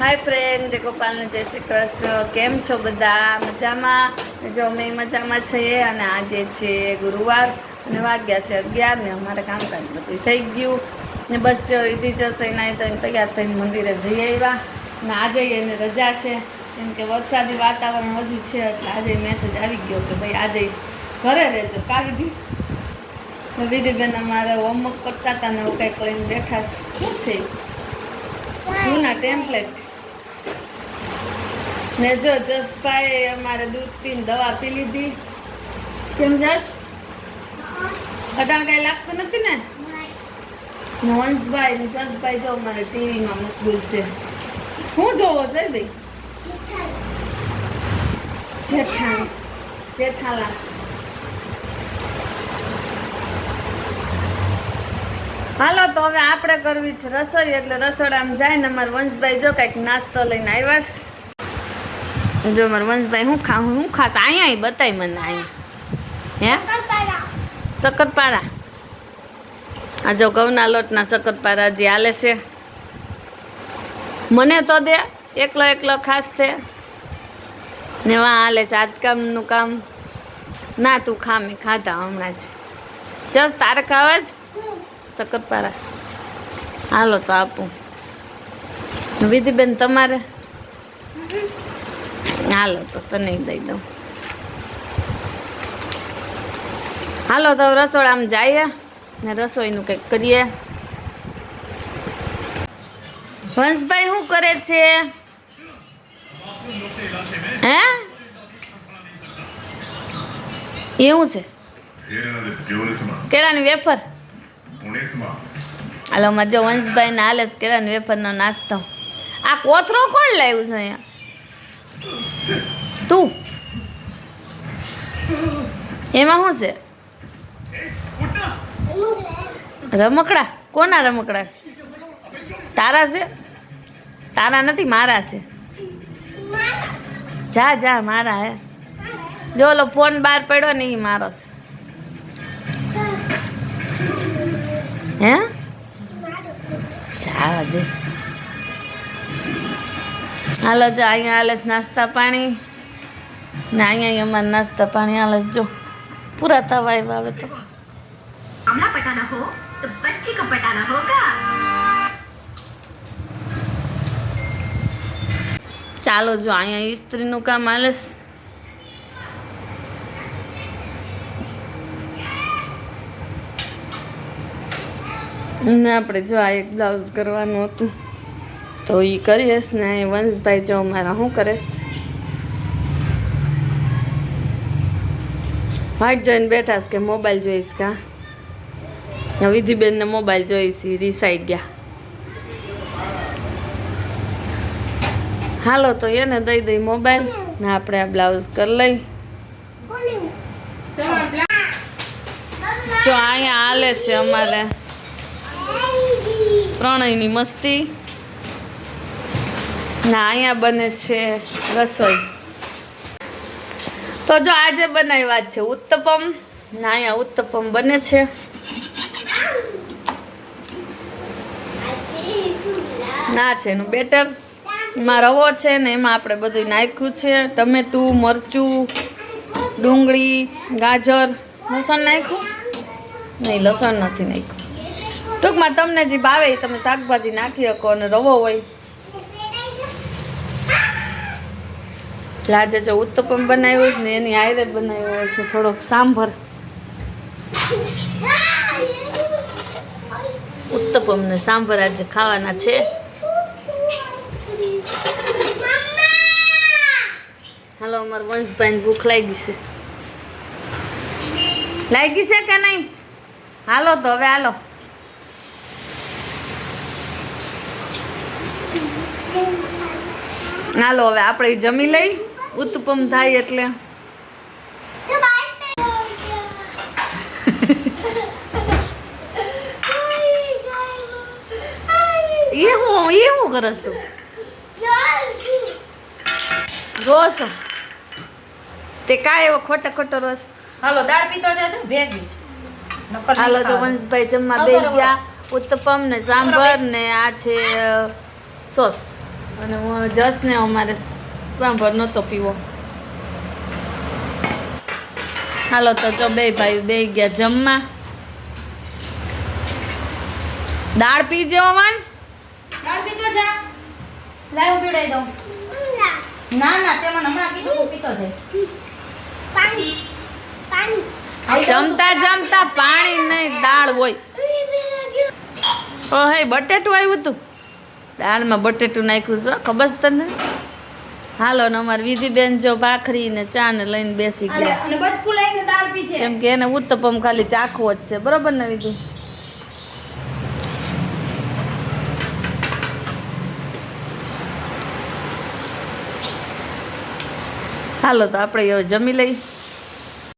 હાય friend જય ગોપાલને જય શ્રી કૃષ્ણ કેમ છો બધા? મજામાં? જો અમે મજામાં છીએ અને આજે છે ગુરુવાર અને વાગ્યા છે અગિયાર ને અમારે કામકાજ બધું થઈ ગયું. ને બસ જો ઈધી જશે, નાઈ તો તૈયાર થઈને મંદિરે જઈ આવ્યા. ને આજે એને રજા છે. કેમ કે વરસાદી વાતાવરણ હજી છે, એટલે આજે મેસેજ આવી ગયો કે ભાઈ આજે ઘરે રહેજો. કાવી દી. વિધિબેન અમારે હોમવર્ક કરતા હતા ને એવું કંઈક કરીને બેઠા છે. જૂના ટેમ્પલેટ ને જો જસભાઈ અમારે દૂધ પીને દવા પી લીધી. કેમ જસ? અટાણ કઈ લાગતું નથી ને? મોહનભાઈ ને જસભાઈ જો અમારે ટીવીમાં મશગુલ છે. શું જોવો છે ભાઈ? જેઠા જેઠાલા હાલો તો હવે આપણે કરવી છે રસોઈ એટલે રસોડામાં જાય ને અમારે વંશભાઈ જો કંઈક નાસ્તો લઈને આવ્યા છે. જો મારા વંશભાઈ હું ખા, હું ખાતા? અહીંયા બતાવી મને અહીંયા. હે? શક્કરપારા આ જો ઘઉંના લોટના શક્કરપારા જે હાલે છે. મને તો દે, એકલો એકલો ખાસ તે. ને વાં હાલે છે આજકામનું કામ. ના તું ખા, મેં ખાધા હમણાં જ. જસ તારે ખાવા શક્કરપારા હાલો તો આપું. વિધિબેન તમારે? હાલો, તો તને દઈ દઉં. હાલો, તો રસોડામાં જઈએ ને રસોઈનું કંઈક કરીએ. વંશભાઈ શું કરે છે? હે? એવું છે? કેળાની વેફર? હાલો અમારે જો વંશભાઈ ને હાલે કેળાની વેફરનો નાસ્તો. આ કોથરો કોણ લાવ્યું છે અહીંયા? તું? એમાં શું છે? રમકડા? કોના રમકડા છે? તારા છે? તારા નથી, મારા છે. જા જા, મારા હે. જો ઓલો ફોન બહાર પડ્યો ને એ મારો છે. હે? જા, દે. હાલો, જો, અહીંયા હાલે નાસ્તા પાણી. ના અહીંયા અમારે નાસ્તા પાણી હાલે જો પૂરા તવા આવ્યા આવે તો. આમલા પટાના હો તો બચ્ચી કો પટાના હોગા ચાલો જો અહીંયા ઇસ્ત્રીનું કામ આલેસ ને આપણે જો આ એક બ્લાઉઝ કરવાનું હતું. તો એ કરીશ ને વંશભાઈ જો મારા શું કરીશ વાટ જોઈને બેઠા કે મોબાઈલ જોઈશ કા? વિધિબેનને મોબાઈલ જોઈશ રીસાઈ ગયા. હાલો, તો એને દઈ દઈ મોબાઈલ, ને આપણે આ બ્લાઉઝ કરી લઈ. જો અહીંયા હાલે છે અમારે ત્રણેયની મસ્તી. ના અહીંયા બને છે રસોઈ. તો જો આજે બનાવ્યા છે ઉત્તપમ. ના અહીંયા ઉત્તપમ બને છે. ના છે એનું બેટર. એમાં રવો છે ને એમાં આપણે બધું નાખ્યું છે. ટમેટું, મરચું, ડુંગળી, ગાજર. લસણ નાખ્યું? નહીં, લસણ નથી નાખ્યું. ટૂંકમાં તમને જે ભાવે તમે શાકભાજી નાખી શકો અને રવો હોય. આજે જો ઉત્તપમ બનાવ્યો છે ને એની આયરે બનાવ્યો છે, થોડોક સાંભર ઉત્તપમ ને સાંભર આજે ખાવાના છે. હાલો, અમાર વંશભાઈને ભૂખ લાગી છે. લાગી છે કે નહીં? હાલો તો હવે હાલો. હાલો, હવે આપણે જમી લઈ. ઉત્તપમ થાય એટલે. એ હું એ હું કરસ તું? રોસ. તે કાંઈ એવો ખોટો ખોટો રસ. હાલો દાળ પીતો જાજો ભેગી. હાલો તો વંશભાઈ જમવા બે ગયા. ઉત્તપમ ને સાંભર ને આ છે સોસ. અને હું જસને અમારે સાંભળ નહોતો પીવો હાલો તો જો બે ભાઈ બે ગયા જમવા. દાળ પીજો વંશ દાળ પીતો જા. લાવ પીડાઈ દઉં. ના. ના તે મને હમણાં કીધું હું પીતો પાણી. જમતા જમતા પાણી નહીં દાળ હોય. ઓ હે બટેટું આવ્યું હતું દાળમાં બટેટું નાખ્યું છે ખબર તને? હાલો ને અમારી વિધિબેન જો ભાખરી ને ચા ને લઈને બેસી ગયા. કેમ કે એને ઉત્તપમ ખાલી ચાખવો જ છે. બરોબર ને વિધિ? હાલો તો આપણે જમી લઈ.